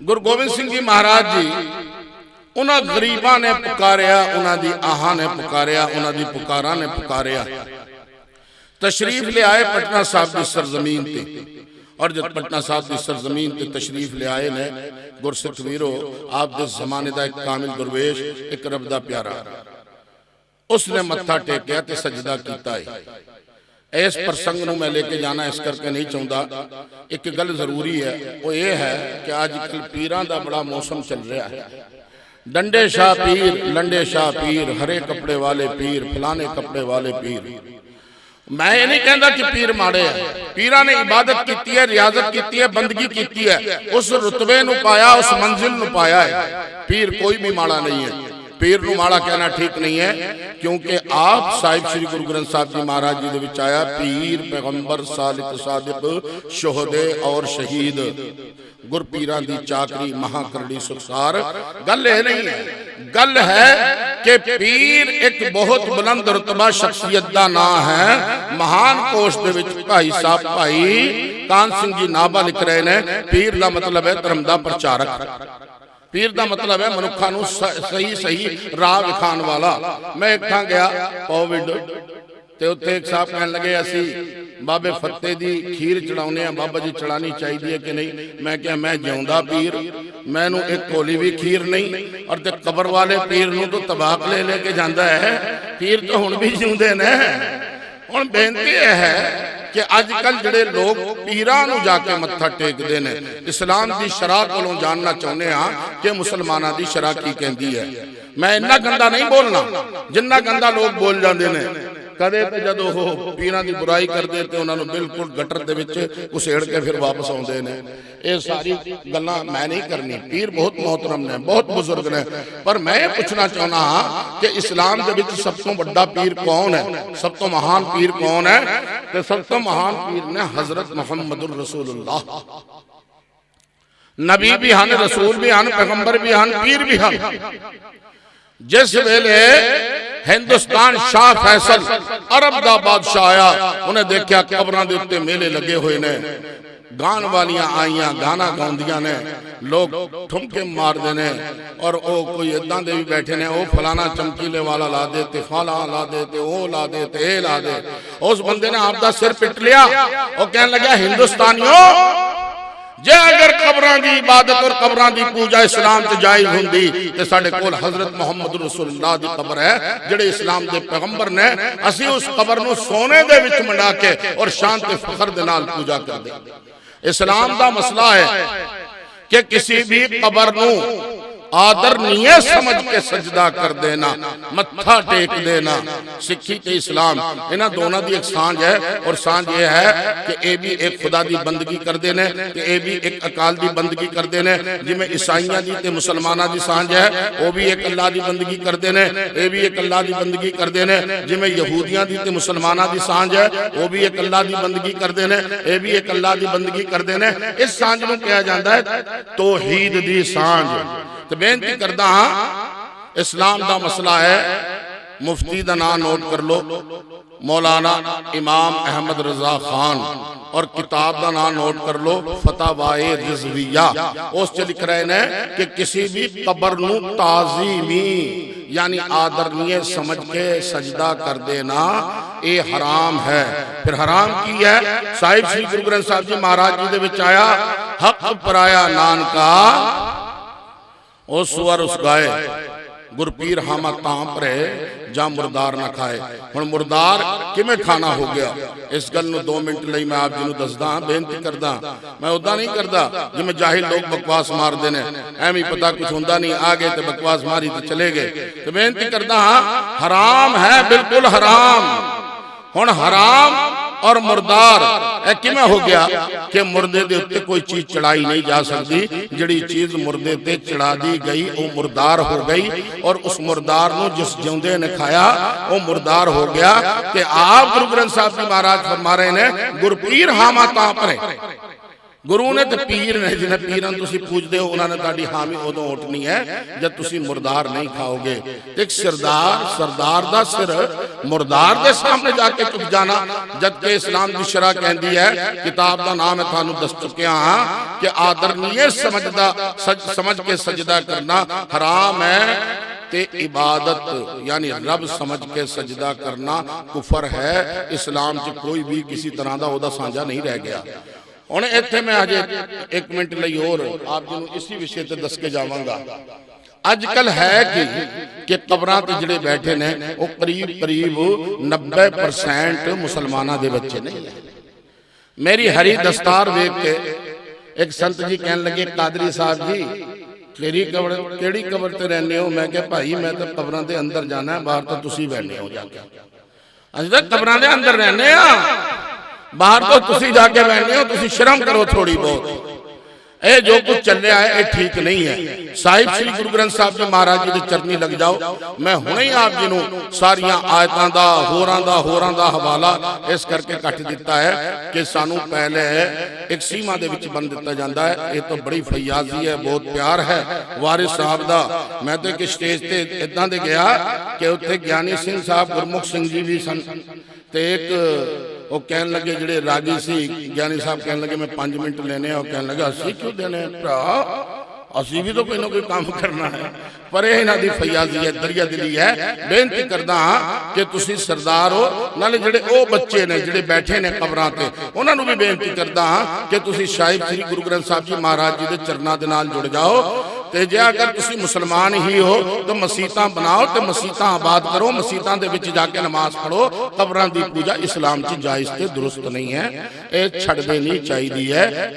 ਗੁਰੂ ਗੋਬਿੰਦ ਸਿੰਘ ਜੀ ਮਹਾਰਾਜ ਜੀ, ਉਹਨਾਂ ਗਰੀਬਾਂ ਨੇ ਪੁਕਾਰਿਆ, ਉਹਨਾਂ ਦੀ ਆਹਾਂ ਨੇ ਪੁਕਾਰਿਆ, ਉਹਨਾਂ ਦੀ ਪੁਕਾਰਾਂ ਨੇ ਪੁਕਾਰਿਆ। ਤਸ਼ਰੀਫ ਲਿਆਏ ਪਟਨਾ ਸਾਹਿਬ ਦੀ ਸਰਜ਼ਮੀਨ ਤੇ। ਔਰ ਜਦ ਪਟਨਾ ਸਾਹਿਬ ਦੀ ਸਰਜ਼ਮੀਨ ਤੇ ਤਸ਼ਰੀਫ ਲਿਆਏ ਨੇ, ਗੁਰਸਿੱਖ ਵੀਰੋ, ਆਪ ਦੇ ਜ਼ਮਾਨੇ ਦਾ ਇੱਕ ਕਾਮਿਲ ਦਰਵੇਸ਼, ਇੱਕ ਰੱਬ ਦਾ ਪਿਆਰਾ। ਉਸਨੇ ਮੱਥਾ ਟੇਕਿਆ ਤੇ ਸਜਦਾ ਕੀਤਾ ਹੈ ਇਸ ਪ੍ਰਸੰਗ ਨੂੰ ਮੈਂ ਲੈ ਕੇ ਜਾਣਾ ਇਸ ਕਰਕੇ ਨਹੀਂ ਚਾਹੁੰਦਾ। ਇੱਕ ਗੱਲ ਜ਼ਰੂਰੀ ਹੈ ਉਹ ਇਹ ਹੈ ਕਿ ਅੱਜ ਕੱਲ ਪੀਰਾਂ ਦਾ ਬੜਾ ਮੌਸਮ ਚੱਲ ਰਿਹਾ ਹੈ। ਡੰਡੇ ਸ਼ਾਹ ਪੀਰ ਲੰਡੇ ਸ਼ਾਹ ਪੀਰ ਹਰੇ ਕੱਪੜੇ ਵਾਲੇ ਪੀਰ ਫਲਾਣੇ ਕੱਪੜੇ ਵਾਲੇ ਪੀਰ। ਮੈਂ ਇਹ ਨਹੀਂ ਕਹਿੰਦਾ ਕਿ ਪੀਰ ਮਾੜੇ ਆ ਪੀਰਾਂ ਨੇ ਇਬਾਦਤ ਕੀਤੀ ਹੈ ਰਿਆਜ਼ਤ ਕੀਤੀ ਹੈ ਬੰਦਗੀ ਕੀਤੀ ਹੈ। ਉਸ ਰੁਤਬੇ ਨੂੰ ਪਾਇਆ ਉਸ ਮੰਜ਼ਿਲ ਨੂੰ ਪਾਇਆ ਹੈ। ਪੀਰ ਕੋਈ ਵੀ ਮਾੜਾ ਨਹੀਂ ਹੈ। ਪੀਰ ਨੂੰ ਮਾੜਾ ਕਹਿਣਾ ਠੀਕ ਨਹੀਂ ਹੈ ਕਿਉਂਕਿ ਆਪ ਸਾਹਿਬ ਸ੍ਰੀ ਗੁਰੂ ਗ੍ਰੰਥ ਸਾਹਿਬ ਜੀ ਮਹਾਰਾਜ ਜੀ ਦੇ ਵਿੱਚ ਆਇਆ ਪੀਰ ਪੈਗੰਬਰ ਸਾਲਿਕ ਸਾਦਿਕ ਸ਼ੋਹਦੇ ਔਰ ਸ਼ਹੀਦ। ਗੁਰਪੀਰਾਂ ਦੀ ਚਾਕਰੀ ਮਹਾ ਕਰੜੀ ਸੁਖਸਾਰ ਗੱਲ ਇਹ ਨਹੀਂ ਹੈ ਗੱਲ ਹੈ ਕਿ ਪੀਰ ਇੱਕ ਬਹੁਤ ਬੁਲੰਦ ਰਤਬਾ ਸ਼ਖਸੀਅਤ ਦਾ ਨਾਮ ਹੈ। ਮਹਾਨ ਕੋਸ਼ ਦੇ ਵਿੱਚ ਭਾਈ ਸਾਹਿਬ ਭਾਈ ਕਾਨ ਸਿੰਘ ਜੀ ਨਾਭਾ ਲਿਖ ਰਹੇ ਨੇ ਪੀਰ ਦਾ ਮਤਲਬ ਹੈ ਧਰਮ ਦਾ ਪ੍ਰਚਾਰਕ। ਪੀਰ ਦਾ ਮਤਲਬ ਹੈ ਮਨੁੱਖਾਂ ਨੂੰ ਸਹੀ ਸਹੀ ਰਾਹ ਵਿਖਾਉਣ ਵਾਲਾ। ਮੈਂ ਇੱਕ ਗਿਆ, ਕੋਵਿਡ ਤੇ ਉੱਥੇ ਇੱਕ ਸਾਹਿਬ ਕਹਿਣ ਲੱਗੇ, ਅਸੀਂ ਬਾਬੇ ਫੱਤੇ ਦੀ ਖੀਰ ਚੜਾਉਨੇ ਆ ਬਾਬਾ ਜੀ ਚੜਾਣੀ ਚਾਹੀਦੀ ਹੈ ਕਿ ਨਹੀਂ? ਮੈਂ ਕਿਹਾ, ਮੈਂ ਜਿਉਂਦਾ ਪੀਰ, ਮੈਨੂੰ ਇੱਕ ਕੋਲੀ ਵੀ ਖੀਰ ਨਹੀਂ, ਔਰ ਤੇ ਕਬਰ ਵਾਲੇ ਪੀਰ ਨੂੰ ਤਾਂ ਤਬਾਕ ਲੈ ਲੈ ਕੇ ਜਾਂਦਾ ਹੈ। ਪੀਰ ਤਾਂ ਹੁਣ ਵੀ ਜਿਉਂਦੇ ਨੇ। ਹੁਣ ਬੇਨਤੀ ਇਹ ਹੈ ਕਿ ਅੱਜ ਕੱਲ ਜਿਹੜੇ ਲੋਕ ਪੀਰਾਂ ਨੂੰ ਜਾ ਕੇ ਮੱਥਾ ਟੇਕਦੇ ਨੇ, ਇਸਲਾਮ ਦੀ ਸ਼ਰਾਹ ਕੋਲੋਂ ਜਾਣਨਾ ਚਾਹੁੰਦੇ ਆ ਕਿ ਮੁਸਲਮਾਨਾਂ ਦੀ ਸ਼ਰਾਹ ਕੀ ਕਹਿੰਦੀ ਹੈ। ਮੈਂ ਇੰਨਾ ਗੰਦਾ ਨਹੀਂ ਬੋਲਣਾ, ਜਿੰਨਾ ਗੰਦਾ ਲੋਕ ਬੋਲ ਜਾਂਦੇ ਨੇ। ਕਦੇ ਤੇ ਜਦੋਂ ਉਹ ਪੀਰਾਂ ਦੀ ਬੁਰਾਈ ਕਰਦੇ ਤੇ ਉਹਨਾਂ ਨੂੰ ਬਿਲਕੁਲ ਗਟਰ ਦੇ ਵਿੱਚ ਉਸੇੜ ਕੇ ਫਿਰ ਵਾਪਸ ਆਉਂਦੇ ਨੇ। ਇਹ ਸਾਰੀ ਗੱਲਾਂ ਮੈਂ ਨਹੀਂ ਕਰਨੀ ਪੀਰ ਬਹੁਤ ਮੋਹਤਰਮ ਨੇ, ਬਹੁਤ ਬਜ਼ੁਰਗ ਨੇ। ਪਰ ਮੈਂ ਇਹ ਪੁੱਛਣਾ ਚਾਹੁੰਦਾ ਹਾਂ ਕਿ ਇਸਲਾਮ ਦੇ ਵਿੱਚ ਸਭ ਤੋਂ ਵੱਡਾ ਪੀਰ ਕੌਣ ਹੈ? ਸਭ ਤੋਂ ਮਹਾਨ ਪੀਰ ਕੌਣ ਹੈ? ਤੇ ਸਭ ਤੋਂ ਮਹਾਨ ਪੀਰ ਨੇ ਹਜ਼ਰਤ ਮੁਹੰਮਦੁਰ ਰਸੂਲullah ਨਬੀ ਵੀ ਹਨ, ਰਸੂਲ ਵੀ ਹਨ, ਪੈਗੰਬਰ ਵੀ ਹਨ, ਪੀਰ ਵੀ ਹਨ। ਜਿਸ ਵੇਲੇ ਹਿੰਦੁਸਤਾਨ ਸ਼ਾਹ ਫੈਸਲ ਅਰਬ ਦਾ ਬਾਦਸ਼ਾਹ ਆਇਆ। ਉਹਨੇ ਦੇਖਿਆ ਕਬਰਾਂ ਦੇ ਉੱਤੇ ਮੇਲੇ ਲੱਗੇ ਹੋਏ ਨੇ। ਗਾਣ ਵਾਲੀਆਂ ਆਈਆਂ ਗਾਣਾ ਗਾਉਂਦੀਆਂ ਨੇ। ਲੋਕ ਠੁਮਕੇ ਮਾਰਦੇ ਨੇ। ਔਰ ਉਹ ਕੋਈ ਇਦਾਂ ਦੇ ਵੀ ਬੈਠੇ ਨੇ ਉਹ ਫਲਾਣਾ ਚਮਕੀਲੇ ਵਾਲਾ ਲਾ ਦੇ ਤੇ ਫਾਲਾ ਲਾ ਦੇ ਤੇ ਉਹ ਲਾ ਦੇ ਤੇ ਇਹ ਲਾ ਦੇ। ਉਸ ਬੰਦੇ ਨੇ ਆਪ ਦਾ ਸਿਰ ਪਿੱਟ ਲਿਆ। ਉਹ ਕਹਿਣ ਲੱਗਾ ਹਿੰਦੁਸਤਾਨੀਓ ਅਗਰ ਕਬਰਾਂ ਦੀ ਇਬਾਦਤ ਔਰ ਕਬਰਾਂ ਦੀ ਪੂਜਾ ਇਸਲਾਮ 'ਚ ਜਾਇਜ਼ ਹੁੰਦੀ ਤੇ ਸਾਡੇ ਕੋਲ ਹਜ਼ਰਤ ਮੁਹੰਮਦ ਰਸੂਲullah ਦੀ ਕਬਰ ਹੈ ਜਿਹੜੇ ਇਸਲਾਮ ਦੇ ਪੈਗੰਬਰ ਨੇ ਅਸੀਂ ਉਸ ਕਬਰ ਨੂੰ ਸੋਨੇ ਦੇ ਵਿੱਚ ਮੰਡਾ ਕੇ ਔਰ ਸ਼ਾਨ ਤੇ ਫਖਰ ਦੇ ਨਾਲ ਪੂਜਾ ਕਰਦੇ ਇਸਲਾਮ ਦਾ ਮਸਲਾ ਹੈ ਕਿ ਕਿਸੇ ਵੀ ਕਬਰ ਨੂੰ ਆਦਰਨੀय ਸਮਝ ਕੇ ਸਜਦਾ ਕਰ ਦੇਣਾ, ਮੱਥਾ ਟੇਕ ਦੇਣਾ। ਸਿੱਖੀ ਤੇ ਇਸਲਾਮ, ਇਹਨਾਂ ਦੋਨਾਂ ਦੀ ਇੱਕ ਸਾਂਝ ਹੈ ਔਰ ਸਾਂਝ ਇਹ ਹੈ ਕਿ ਇਹ ਵੀ ਇੱਕ ਖੁਦਾ ਦੀ ਬੰਦਗੀ ਕਰਦੇ ਨੇ ਤੇ ਇਹ ਵੀ ਇੱਕ ਅਕਾਲ ਦੀ ਬੰਦਗੀ ਕਰਦੇ ਨੇ। ਜਿਵੇਂ ਈਸਾਈਆਂ ਦੀ ਤੇ ਮੁਸਲਮਾਨਾਂ ਦੀ ਸਾਂਝ ਹੈ, ਉਹ ਵੀ ਇੱਕ ਅੱਲਾਹ ਦੀ ਬੰਦਗੀ ਕਰਦੇ ਨੇ, ਇਹ ਵੀ ਇੱਕ ਅੱਲਾਹ ਦੀ ਬੰਦਗੀ ਕਰਦੇ ਨੇ। ਜਿਵੇਂ ਯਹੂਦੀਆਂ ਦੀ ਤੇ ਮੁਸਲਮਾਨਾਂ ਦੀ ਸਾਂਝ ਹੈ, ਉਹ ਵੀ ਇੱਕ ਅੱਲਾਹ ਦੀ ਬੰਦਗੀ ਕਰਦੇ ਨੇ, ਇਹ ਵੀ ਇੱਕ ਅੱਲਾ ਦੀ ਬੰਦਗੀ ਕਰਦੇ ਨੇ। ਇਸ ਸਾਂਝ ਨੂੰ ਕਿਹਾ ਜਾਂਦਾ ਹੈ, ਤੋਹੀਦ ਦੀ ਸਾਂਝ। ਤੇ ਬੇਨਤੀ ਕਰਦਾ ਹਾਂ ਇਸਲਾਮ ਦਾ ਮਸਲਾ ਹੈ ਮੁਫਤੀ ਦਾ ਨਾਮ ਨੋਟ ਕਰ ਲਓ ਮੌਲਾਨਾ ਇਮਾਮ ਅਹਿਮਦ ਰਜ਼ਾ ਖਾਨ ਔਰ ਕਿਤਾਬ ਦਾ ਨਾਮ ਨੋਟ ਕਰ ਲਓ ਫਤਾਵਾਏ ਰਿਜ਼ਵੀਆ ਉਸ ਚ ਲਿਖ ਰਹੇ ਨੇ ਕਿ ਕਿਸੇ ਵੀ ਕਬਰ ਨੂੰ ਤਾਜ਼ੀਮੀ ਯਾਨੀ ਆਦਰਨੀय ਸਮਝ ਕੇ ਸਜਦਾ ਕਰ ਦੇਣਾ ਇਹ ਹਰਾਮ ਹੈ ਫਿਰ ਹਰਾਮ ਕੀ ਹੈ ਸਾਹਿਬ ਸ੍ਰੀ ਗੁਰੂ ਗ੍ਰੰਥ ਸਾਹਿਬ ਜੀ ਮਹਾਰਾਜ ਜੀ ਦੇ ਵਿੱਚ ਆਇਆ ਹੱਕ ਪਰਾਇਆ ਨਾਨਕਾ ਉਸ ਸਵਰ ਉਸ ਗਾਏ। ਗੁਰਪੀਰ ਹਾਮਾ ਤਾਂ ਭਰੇ ਜਾਂ ਮੁਰਦਾਰ ਨਾ ਖਾਏ। ਹੁਣ ਮੁਰਦਾਰ ਕਿਵੇਂ ਖਾਣਾ ਹੋ ਗਿਆ? ਇਸ ਗੱਲ ਨੂੰ 2 ਮਿੰਟ ਲਈ ਮੈਂ ਆਪ ਜੀ ਨੂੰ ਦੱਸਦਾ ਹਾਂ ਬੇਨਤੀ ਕਰਦਾ। ਮੈਂ ਉਦਾਂ ਨਹੀਂ ਕਰਦਾ ਜਿਵੇਂ ਜਾਹਿਲ ਲੋਕ ਬਕਵਾਸ ਮਾਰਦੇ ਨੇ। ਐਵੇਂ ਪਤਾ ਕੁਝ ਹੁੰਦਾ ਨਹੀਂ, ਆ ਗਏ ਤੇ ਬਕਵਾਸ ਮਾਰੀ ਤੇ ਚਲੇ ਗਏ। ਤੇ ਬੇਨਤੀ ਕਰਦਾ ਹਾਂ, ਹਰਾਮ ਹੈ, ਬਿਲਕੁਲ ਹਰਾਮ। ਹੁਣ ਹਰਾਮ ਔਰ ਮੁਰਦਾਰ, ਇਹ ਕਿਵੇਂ ਹੋ ਗਿਆ ਕਿ ਮੁਰਦੇ ਦੇ ਉੱਤੇ ਕੋਈ ਚੀਜ਼ ਚੜਾਈ ਨਹੀਂ ਜਾ ਸਕਦੀ? ਜਿਹੜੀ ਚੀਜ਼ ਮੁਰਦੇ ਤੇ ਚੜਾ ਦੀ ਗਈ, ਉਹ ਮੁਰਦਾਰ ਹੋ ਗਈ ਔਰ ਉਸ ਮੁਰਦਾਰ ਨੂੰ ਜਿਸ ਜਿਉਂਦੇ ਨੇ ਖਾਇਆ, ਉਹ ਮੁਰਦਾਰ ਹੋ ਗਿਆ ਤੇ ਆਪ ਗੁਰੂ ਗ੍ਰੰਥ ਸਾਹਿਬ ਜੀ ਮਹਾਰਾਜ ਫਰਮਾ ਰਹੇ ਨੇ, ਗੁਰਪੀਰ ਹਾਮਾ ਤਾਂ ਪਰੇ। ਗੁਰੂ ਨੇ ਤੇ ਪੀਰ ਨੇ ਜਿਹਨੇ ਪੀਰਾਂ ਤੁਸੀਂ ਪੂਜਦੇ ਹੋ ਉਹਨਾਂ ਨੇ ਤੁਹਾਡੀ ਹਾਮੀ ਉਦੋਂ ਉੱਠਣੀ ਹੈ ਜਦ ਤੁਸੀਂ ਮੁਰਦਾਰ ਨਹੀਂ ਖਾਓਗੇ। ਇੱਕ ਸਰਦਾਰ ਸਰਦਾਰ ਦਾ ਸਿਰ ਮੁਰਦਾਰ ਦੇ ਸਾਹਮਣੇ ਜਾ ਕੇ ਝੁਕ ਜਾਣਾ ਜਦ ਕਿ ਇਸਲਾਮ ਦੀ ਸ਼ਰਾ ਕਹਿੰਦੀ ਹੈ ਕਿਤਾਬ ਦਾ ਨਾਮ ਹੈ ਤੁਹਾਨੂੰ ਦੱਸ ਚੁੱਕਿਆ ਹਾਂ ਕਿ ਆਦਰਨੀਏ ਸਮਝਦਾ ਸਮਝ ਕੇ ਸਜਦਾ ਕਰਨਾ ਹਰਾਮ ਹੈ ਤੇ ਇਬਾਦਤ ਯਾਨੀ ਰੱਬ ਸਮਝ ਕੇ ਸਜਦਾ ਕਰਨਾ ਕੁਫਰ ਹੈ। ਇਸਲਾਮ 'ਚ ਕੋਈ ਵੀ ਕਿਸੇ ਤਰ੍ਹਾਂ ਦਾ ਉਹਦਾ ਸਾਂਝਾ ਨਹੀਂ ਰਹਿ ਗਿਆ। ਹੁਣ ਇੱਥੇ ਮੈਂ ਅਜੇ 1 ਮਿੰਟ ਲਈ ਹੋਰ ਆਪ ਜੀ ਨੂੰ ਇਸੇ ਵਿਸ਼ੇ ਤੇ ਦੱਸ ਕੇ ਜਾਵਾਂਗਾ। ਅੱਜ ਕੱਲ ਹੈ ਕਿ ਕਿ ਕਬਰਾਂ ਤੇ ਜਿਹੜੇ ਬੈਠੇ ਨੇ, ਉਹ ਕਰੀਬ ਕਰੀਬ 90% ਮੁਸਲਮਾਨਾਂ ਦੇ ਬੱਚੇ ਨਹੀਂ ਮੇਰੀ ਹਰੀ ਦਸਤਾਰ ਵੇਖ ਕੇ ਇੱਕ ਸੰਤ ਜੀ ਕਹਿਣ ਲੱਗੇ, ਕਾਦਰੀ ਸਾਹਿਬ ਜੀ ਕਿਹੜੀ ਕਬਰ ਕਿਹੜੀ ਕਬਰ ਤੇ ਰਹਿੰਦੇ ਹੋ? ਮੈਂ ਕਿਹਾ, ਭਾਈ, ਮੈਂ ਤਾਂ ਕਬਰਾਂ ਦੇ ਅੰਦਰ ਜਾਣਾ, ਬਾਹਰ ਤਾਂ ਤੁਸੀਂ ਬੈਠੇ ਹੋ ਜਾ ਕੇ। ਅਸੀਂ ਤਾਂ ਕਬਰਾਂ ਦੇ ਅੰਦਰ ਰਹਿੰਦੇ ਆ। ਬਾਹਰ ਤੋਂ ਤੁਸੀਂ ਜਾ ਕੇ ਬੈਠਦੇ ਹੋ, ਤੁਸੀਂ ਸ਼ਰਮ ਕਰੋ ਥੋੜੀ ਬਹੁਤ। ਇਹ ਜੋ ਕੁਝ ਚੱਲਿਆ ਹੈ, ਇਹ ਠੀਕ ਨਹੀਂ ਹੈ। ਸਾਹਿਬ ਸ੍ਰੀ ਗੁਰੂ ਗ੍ਰੰਥ ਸਾਹਿਬ ਜੀ ਮਹਾਰਾਜ ਜੀ ਦੇ ਚਰਨੀ ਲੱਗ ਜਾਓ। ਮੈਂ ਹੁਣੇ ਹੀ ਆਪ ਜੀ ਨੂੰ ਸਾਰੀਆਂ ਆਇਤਾਂ ਦਾ, ਹੋਰਾਂ ਦਾ ਹੋਰਾਂ ਦਾ ਹਵਾਲਾ ਇਸ ਕਰਕੇ ਕੱਟ ਦਿੱਤਾ ਹੈ ਕਿ ਸਾਨੂੰ ਪਹਿਲੇ ਇੱਕ ਸੀਮਾ ਦੇ ਵਿੱਚ ਬੰਨ ਦਿੱਤਾ ਜਾਂਦਾ ਹੈ। ਇਹ ਤਾਂ ਬੜੀ ਫਯਾਜ਼ੀ ਹੈ, ਬਹੁਤ ਪਿਆਰ ਹੈ। ਵਾਰਿਸ ਸਾਹਿਬ ਦਾ। ਮੈਂ ਤਾਂ ਇੱਕ ਸਟੇਜ ਤੇ ਇਦਾਂ ਦੇ ਗਿਆ ਕਿ ਉੱਥੇ ਗਿਆਨੀ ਸਿੰਘ ਸਾਹਿਬ ਗੁਰਮੁਖ ਸਿੰਘ ਜੀ ਵੀ ਸਨ ਤੇ ਇੱਕ ਉਹ ਕਹਿਣ ਲੱਗੇ ਜਿਹੜੇ ਰਾਗੀ ਸੀ, ਗਿਆਨੀ ਸਾਹਿਬ ਕਹਿਣ ਲੱਗੇ, ਮੈਂ 5 ਮਿੰਟ ਲੈਣੇ ਆ। ਉਹ ਕਹਿਣ ਲੱਗਾ, ਅਸੀਂ ਕਿਉਂ ਦੇਣੇ ਭਰਾ? ਅਸੀਂ ਵੀ ਤਾਂ ਕੋਈ ਨਾ ਕੋਈ ਕੰਮ ਕਰਨਾ ਹੈ। ਪਰ ਇਹ ਇਹਨਾਂ ਦੀ ਫਯਾਜ਼ੀ ਹੈ ਦਰਿਆ ਦਿਲੀ ਹੈ। ਬੇਨਤੀ ਕਰਦਾ ਹਾਂ ਕਿ ਤੁਸੀਂ ਸਰਦਾਰ ਹੋ। ਨਾਲੇ ਜਿਹੜੇ ਉਹ ਬੱਚੇ ਨੇ, ਜਿਹੜੇ ਬੈਠੇ ਨੇ ਕਬਰਾਂ ਤੇ, ਉਹਨਾਂ ਨੂੰ ਵੀ ਬੇਨਤੀ ਕਰਦਾ ਹਾਂ ਕਿ ਤੁਸੀਂ ਸ਼ਾਇਦ ਸ੍ਰੀ ਗੁਰੂ ਗ੍ਰੰਥ ਸਾਹਿਬ ਜੀ ਮਹਾਰਾਜ ਜੀ ਦੇ ਚਰਨਾਂ ਦੇ ਨਾਲ ਜੁੜ ਜਾਓ। ਤੇ ਜੇ ਅਗਰ ਤੁਸੀਂ ਮੁਸਲਮਾਨ ਹੀ ਹੋ, ਤਾਂ ਮਸੀਤਾਂ ਬਣਾਓ ਤੇ ਮਸੀਤਾਂ ਆਬਾਦ ਕਰੋ, ਮਸੀਤਾਂ ਦੇ ਵਿੱਚ ਜਾ ਕੇ ਨਮਾਜ਼ ਪੜੋ ਕਬਰਾਂ ਦੀ ਪੂਜਾ ਇਸਲਾਮ 'ਚ ਜਾਇਜ਼ ਤੇ ਦਰੁਸਤ ਨਹੀਂ ਹੈ। ਇਹ ਛੱਡਦੇ ਨਹੀਂ ਚਾਹੀਦੀ ਹੈ।